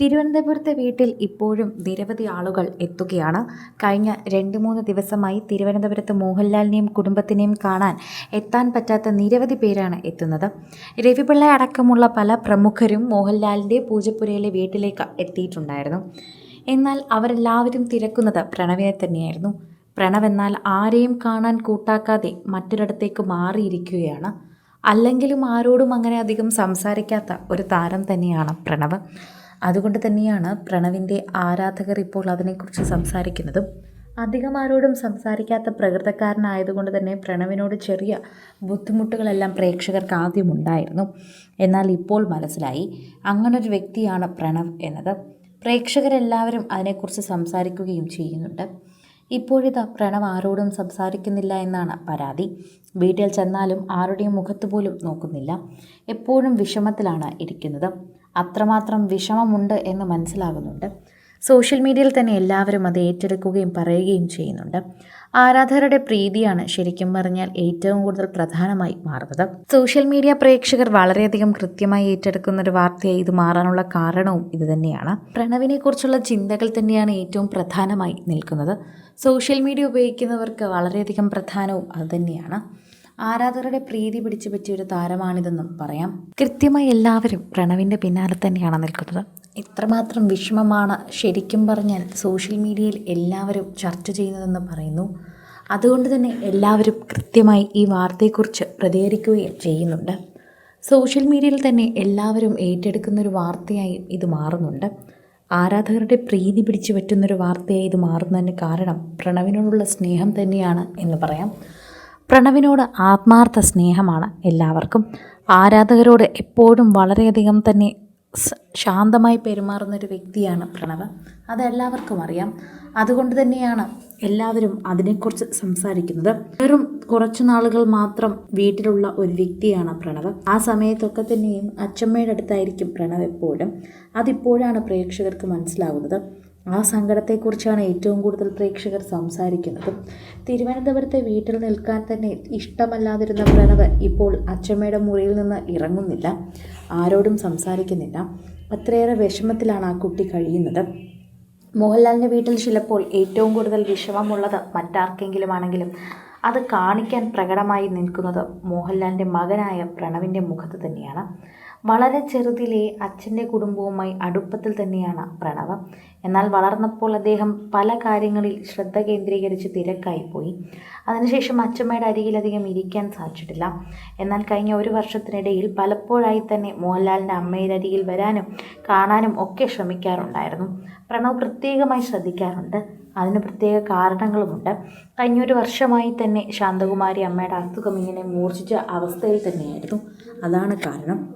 തിരുവനന്തപുരത്തെ വീട്ടിൽ ഇപ്പോഴും നിരവധി ആളുകൾ എത്തുകയാണ്. കഴിഞ്ഞ രണ്ട് മൂന്ന് ദിവസമായി തിരുവനന്തപുരത്ത് മോഹൻലാലിനെയും കുടുംബത്തിനെയും കാണാൻ എത്താൻ പറ്റാത്ത നിരവധി പേരാണ് എത്തുന്നത്. രവിപിള്ള അടക്കമുള്ള പല പ്രമുഖരും മോഹൻലാലിന്റെ പൂജപ്പുരയിലെ വീട്ടിലേക്ക് എത്തിയിട്ടുണ്ടായിരുന്നു. എന്നാൽ അവരെല്ലാവരും തിരക്കുന്നത് പ്രണവിനെ തന്നെയായിരുന്നു. പ്രണവ് എന്നാൽ ആരെയും കാണാൻ കൂട്ടാക്കാതെ മറ്റൊരിടത്തേക്ക് മാറിയിരിക്കുകയാണ്. അല്ലെങ്കിലും ആരോടും അങ്ങനെ അധികം സംസാരിക്കാത്ത ഒരു താരം തന്നെയാണ് പ്രണവ്. അതുകൊണ്ട് തന്നെയാണ് പ്രണവിന്റെ ആരാധകർ ഇപ്പോൾ അതിനെക്കുറിച്ച് സംസാരിക്കുന്നതും. അധികം ആരോടും സംസാരിക്കാത്ത പ്രകൃതക്കാരനായതുകൊണ്ട് തന്നെ പ്രണവിനോട് ചെറിയ ബുദ്ധിമുട്ടുകളെല്ലാം പ്രേക്ഷകർക്ക് ആദ്യം ഉണ്ടായിരുന്നു എന്നാൽ ഇപ്പോൾ മനസ്സിലായി അങ്ങനൊരു വ്യക്തിയാണ് പ്രണവ് എന്നത്. പ്രേക്ഷകരെല്ലാവരും അതിനെക്കുറിച്ച് സംസാരിക്കുകയും ചെയ്യുന്നുണ്ട്. ഇപ്പോഴിതാ പ്രണവ് ആരോടും സംസാരിക്കുന്നില്ല എന്നാണ് പരാതി. വീട്ടിൽ ചെന്നാലും ആരുടെയും മുഖത്ത് പോലും നോക്കുന്നില്ല. എപ്പോഴും വിഷമത്തിലാണ് ഇരിക്കുന്നത്. അത്രമാത്രം വിഷമമുണ്ട് എന്ന് മനസ്സിലാകുന്നുണ്ട്. സോഷ്യൽ മീഡിയയിൽ തന്നെ എല്ലാവരും അത് ഏറ്റെടുക്കുകയും പറയുകയും ചെയ്യുന്നുണ്ട്. ആരാധകരുടെ പ്രീതിയാണ് ശരിക്കും പറഞ്ഞാൽ ഏറ്റവും കൂടുതൽ പ്രധാനമായി മാറുന്നത്. സോഷ്യൽ മീഡിയ പ്രേക്ഷകർ വളരെയധികം കൃത്യമായി ഏറ്റെടുക്കുന്ന ഒരു വാർത്തയായി ഇത് മാറാനുള്ള കാരണവും ഇതുതന്നെയാണ് പ്രണവിനെ കുറിച്ചുള്ള ചിന്തകൾ തന്നെയാണ് ഏറ്റവും പ്രധാനമായി നിൽക്കുന്നത്. സോഷ്യൽ മീഡിയ ഉപയോഗിക്കുന്നവർക്ക് വളരെയധികം പ്രധാനവും അത് തന്നെയാണ്. ആരാധകരുടെ പ്രീതി പിടിച്ചു പറ്റിയ ഒരു താരമാണിതെന്നും പറയാം. കൃത്യമായി എല്ലാവരും പ്രണവിന്റെ പിന്നാലെ തന്നെയാണ് നിൽക്കുന്നത്. ഇത്രമാത്രം വിഷമമാണ് ശരിക്കും പറഞ്ഞാൽ സോഷ്യൽ മീഡിയയിൽ എല്ലാവരും ചർച്ച ചെയ്യുന്നതെന്ന് പറയുന്നു. അതുകൊണ്ട് തന്നെ എല്ലാവരും കൃത്യമായി ഈ വാർത്തയെക്കുറിച്ച് പ്രതികരിക്കുകയും ചെയ്യുന്നുണ്ട്. സോഷ്യൽ മീഡിയയിൽ തന്നെ എല്ലാവരും ഏറ്റെടുക്കുന്ന ഒരു വാർത്തയായി ഇത് മാറുന്നുണ്ട്. ആരാധകരുടെ പ്രീതി പിടിച്ചു പറ്റുന്നൊരു വാർത്തയായി ഇത് മാറുന്നതിന് കാരണം പ്രണവിനോടുള്ള സ്നേഹം തന്നെയാണ് എന്ന് പറയാം. പ്രണവിനോട് ആത്മാർത്ഥ സ്നേഹമാണ് എല്ലാവർക്കും. ആരാധകരോട് എപ്പോഴും വളരെയധികം തന്നെ ശാന്തമായി പെരുമാറുന്ന ഒരു വ്യക്തിയാണ് പ്രണവ്. അതെല്ലാവർക്കും അറിയാം. അതുകൊണ്ട് തന്നെയാണ് എല്ലാവരും അതിനെക്കുറിച്ച് സംസാരിക്കുന്നത്. വെറും കുറച്ചു നാളുകൾ മാത്രം വീട്ടിലുള്ള ഒരു വ്യക്തിയാണ് പ്രണവ്. ആ സമയത്തൊക്കെ തന്നെയും അച്ചമ്മയുടെ അടുത്തായിരിക്കും പ്രണവ് എപ്പോഴും. അതിപ്പോഴാണ് പ്രേക്ഷകർക്ക് മനസ്സിലാകുന്നത് ആ സങ്കടത്തെക്കുറിച്ചാണ് ഏറ്റവും കൂടുതൽ പ്രേക്ഷകർ സംസാരിക്കുന്നത്. തിരുവനന്തപുരത്തെ വീട്ടിൽ നിൽക്കാൻ തന്നെ ഇഷ്ടമല്ലാതിരുന്ന പ്രണവ് ഇപ്പോൾ അച്ചമ്മയുടെ മുറിയിൽ നിന്ന് ഇറങ്ങുന്നില്ല. ആരോടും സംസാരിക്കുന്നില്ല. അത്രയേറെ വിഷമത്തിലാണ് ആ കുട്ടി കഴിയുന്നത്. മോഹൻലാലിന്റെ വീട്ടിൽ ചിലപ്പോൾ ഏറ്റവും കൂടുതൽ വിഷമമുള്ളത് മറ്റാർക്കെങ്കിലും ആണെങ്കിലും അത് കാണിക്കാൻ പ്രകടമായി നിൽക്കുന്നത് മോഹൻലാലിന്റെ മകനായ പ്രണവിന്റെ മുഖത്ത് തന്നെയാണ്. വളരെ ചെറുതിലേ അച്ഛന്റെ കുടുംബവുമായി അടുപ്പത്തിൽ തന്നെയാണ് പ്രണവ്. എന്നാൽ വളർന്നപ്പോൾ അദ്ദേഹം പല കാര്യങ്ങളിൽ ശ്രദ്ധ കേന്ദ്രീകരിച്ച് തിരക്കായിപ്പോയി. അതിനുശേഷം അച്ഛമ്മയുടെ അരികിലധികം ഇരിക്കാൻ സാധിച്ചിട്ടില്ല. എന്നാൽ കഴിഞ്ഞ ഒരു വർഷത്തിനിടയിൽ പലപ്പോഴായി തന്നെ മോഹൻലാലിന്റെ അമ്മയുടെ അരികിൽ വരാനും കാണാനും ഒക്കെ ശ്രമിക്കാറുണ്ടായിരുന്നു. പ്രണവ് പ്രത്യേകമായി ശ്രദ്ധിക്കാറുണ്ട്. അതിന് പ്രത്യേക കാരണങ്ങളുമുണ്ട്. കഴിഞ്ഞൊരു വർഷമായി തന്നെ ശാന്തകുമാരി അമ്മയുടെ അസുഖം ഇങ്ങനെ മൂർച്ഛിച്ച അവസ്ഥയിൽ തന്നെയായിരുന്നു. അതാണ് കാരണം.